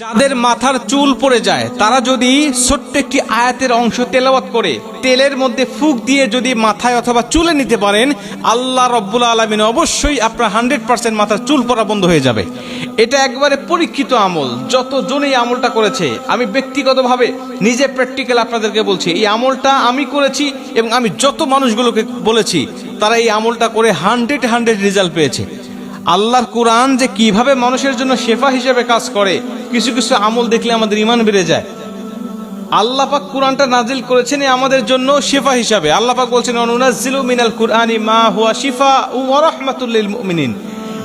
যাদের মাথার চুল পড়ে যায়, তারা যদি ছোট্ট একটি আয়াতের অংশ তেলাওয়াত করে, তেলের মধ্যে ফুক দিয়ে যদি মাথায় অথবা চুলে নিতে পারেন, আল্লাহ রব্বুল আলমিন অবশ্যই আপনার হান্ড্রেড পার্সেন্ট মাথার চুল পড়া বন্ধ হয়ে যাবে। এটা একবারে পরীক্ষিত আমল। যতজন এই আমলটা করেছে, আমি ব্যক্তিগতভাবে নিজে প্র্যাকটিক্যাল আপনাদেরকে বলছি, এই আমলটা আমি করেছি এবং আমি যত মানুষগুলোকে বলেছি, তারা এই আমলটা করে হান্ড্রেড হান্ড্রেড রেজাল্ট পেয়েছে। আল্লাহর কোরআন যে কীভাবে মানুষের জন্য শেফা হিসেবে কাজ করে, কিছু কিছু আমল দেখলে আমাদের ইমান বেড়ে যায়। আল্লাহ পাক কোরআনটা নাজিল করেছেন আমাদের জন্য শেফা হিসাবে। আল্লাহ পাক বলছেন মিনাল কুরআনি মা হুয়া শিফা লিল মুমিনিন।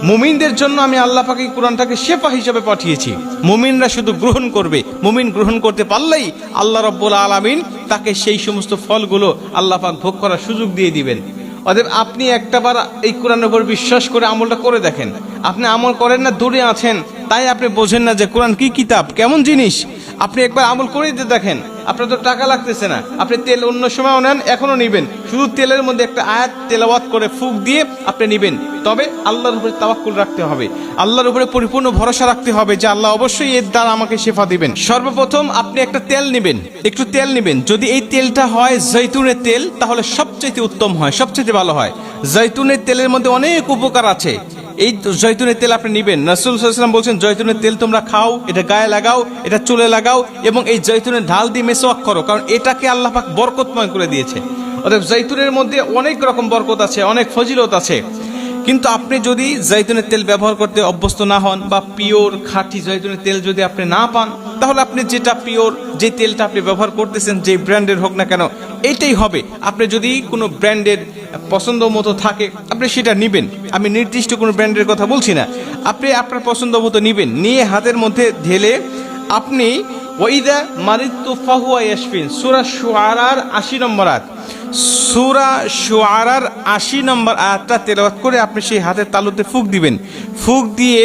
মুমিনদের জন্য আমি আল্লাহ পাক কোরআনটাকে শেফা হিসাবে পাঠিয়েছি। মুমিনরা শুধু গ্রহণ করবে। মুমিন গ্রহণ করতে পারলেই আল্লাহ রব্বুল আলামিন তাকে সেই সমস্ত ফলগুলো আল্লাহ পাক ভোগ করার সুযোগ দিয়ে দিবেন। অতএব আপনি একটাবার এই কোরআনের উপর বিশ্বাস করে আমলটা করে দেখেন। আপনি আমল করেন না, দূরে আছেন, তাই আপনি বোঝেন না যে কোরআন কি কিতাব, কেমন জিনিস। আপনি একবার আমল করে দিতে দেখেন। আপনার তো টাকা লাগতেছে না। আপনি তেল অন্য সময়ও নেন এখনও নিবেন। শুধু তেলের মধ্যে একটা আয়াত তেলাওয়াত করে ফুক দিয়ে আপনি নিবেন। তবে আল্লাহর উপরে তাওয়াক্কুল রাখতে হবে। আল্লাহর উপরে পরিপূর্ণ ভরসা রাখতে হবে যে আল্লাহ অবশ্যই এর দ্বারা আমাকে শেফা দিবেন। সর্বপ্রথম আপনি একটা তেল নেবেন। একটু তেল নেবেন। যদি এই তেলটা হয় জৈতুনের তেল, তাহলে সবচেয়ে উত্তম হয় সবচেয়ে ভালো হয়। জৈতুনের তেলের মধ্যে অনেক উপকার আছে। এই জৈতুনের তেল আপনি নিবেন। নসুল সাল্লাম বলছেন জৈতুনের তেল তোমরা খাও, এটা গায়ে লাগাও, এটা চুলে লাগাও এবং এই জৈতুনের ঢাল দিয়ে মেসোয়াক করো, কারণ এটাকে আল্লাহ পাক বরকতময় করে দিয়েছে। অর্থাৎ জৈতুনের মধ্যে অনেক রকম বরকত আছে, অনেক ফজিলত আছে। কিন্তু আপনি যদি জৈতুনের তেল ব্যবহার করতে অভ্যস্ত না হন বা পিওর খাঁটি জৈতুনের তেল যদি আপনি না পান, তাহলে আপনি যেটা পিওর, যে তেলটা আপনি ব্যবহার করতেছেন, যে ব্র্যান্ডের হোক না কেন এইটাই হবে। আপনি যদি কোনো ব্র্যান্ডের পছন্দ মতো থাকে, আপনি সেটা নেবেন। আমি নির্দিষ্ট কোনো ব্র্যান্ডের কথা বলছি না। আপনি আপনার পছন্দ মতো নেবেন। নিয়ে হাতের মধ্যে ঢেলে আপনি ওইদা মারিত্তু ফাহুয়া ইয়াসফিন সুরা শুয়ারার আশি নম্বর আয়াত। সুরা শুয়ারার আশি নম্বর আয়াতটা তেলাওয়াত করে আপনি সেই হাতের তালুতে ফুক দিবেন। ফুক দিয়ে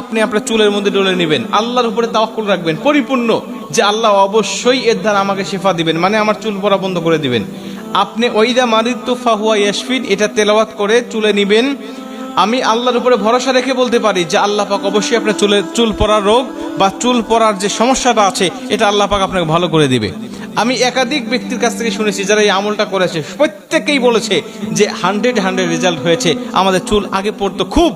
আপনি আপনার চুলের মধ্যে ডলে নেবেন। আল্লাহর উপরে তাওয়াক্কুল রাখবেন। পরিপূর্ণ যে আল্লাহ অবশ্যই এর দ্বারা আমাকে শেফা দিবেন মানে আমার চুল পড়া বন্ধ করে দিবেন। আপনি ওইদা মারিত্তু ফাহুয়া ইয়াসফিন এটা তেলাওয়াত করে চুলে নিবেন। আমি আল্লাহর উপরে ভরসা রেখে বলতে পারি যে আল্লাহ পাক অবশ্যই আপনার চুলে চুল পড়ার রোগ বা চুল পড়ার যে সমস্যাটা আছে, এটা আল্লাহ পাক আপনাকে ভালো করে দিবে। আমি একাধিক ব্যক্তির কাছ থেকে শুনেছি যারা এই আমলটা করেছে। প্রত্যেকেই বলেছে যে হান্ড্রেড হান্ড্রেড রেজাল্ট হয়েছে। আমাদের চুল আগে পড়তো খুব,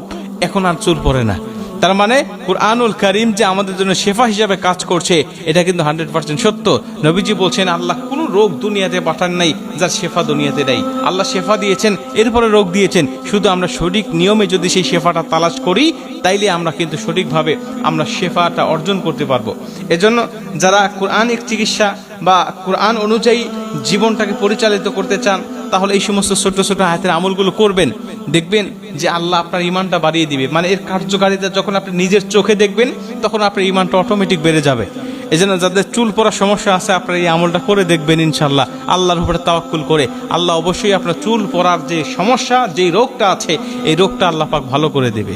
এখন আর চুল পড়ে না। তার মানে কুরআনুল করিম যে আমাদের জন্য শেফা হিসাবে কাজ করছে, এটা কিন্তু হান্ড্রেড পার্সেন্ট সত্য। নবীজি বলছেন, আল্লাহ রোগ দুনিয়াতে পাঠান নাই, যার শেফা দুনিয়াতে নেই। আল্লাহ শেফা দিয়েছেন, এরপরে রোগ দিয়েছেন। শুধু আমরা সঠিক নিয়মে যদি সেই শেফাটা তালাশ করি, তাইলে আমরা কিন্তু সঠিকভাবে আমরা শেফাটা অর্জন করতে পারব। এজন্য যারা কোরআনিক চিকিৎসা বা কোরআন অনুযায়ী জীবনটাকে পরিচালিত করতে চান, তাহলে এই সমস্ত ছোট ছোট হাতের আমলগুলো করবেন। দেখবেন যে আল্লাহ আপনার ইমানটা বাড়িয়ে দিবে। মানে এর কার্যকারিতা যখন আপনি নিজের চোখে দেখবেন, তখন আপনার ইমানটা অটোমেটিক বেড়ে যাবে। এই জন্য যাদের চুল পড়ার সমস্যা আছে, আপনারা এই আমলটা করে দেখবেন ইনশাল্লাহ আল্লাহর উপরে তাওয়াক্কুল করে। আল্লাহ অবশ্যই আপনার চুল পড়ার যে সমস্যা, যেই রোগটা আছে, এই রোগটা আল্লাহ পাক ভালো করে দেবে।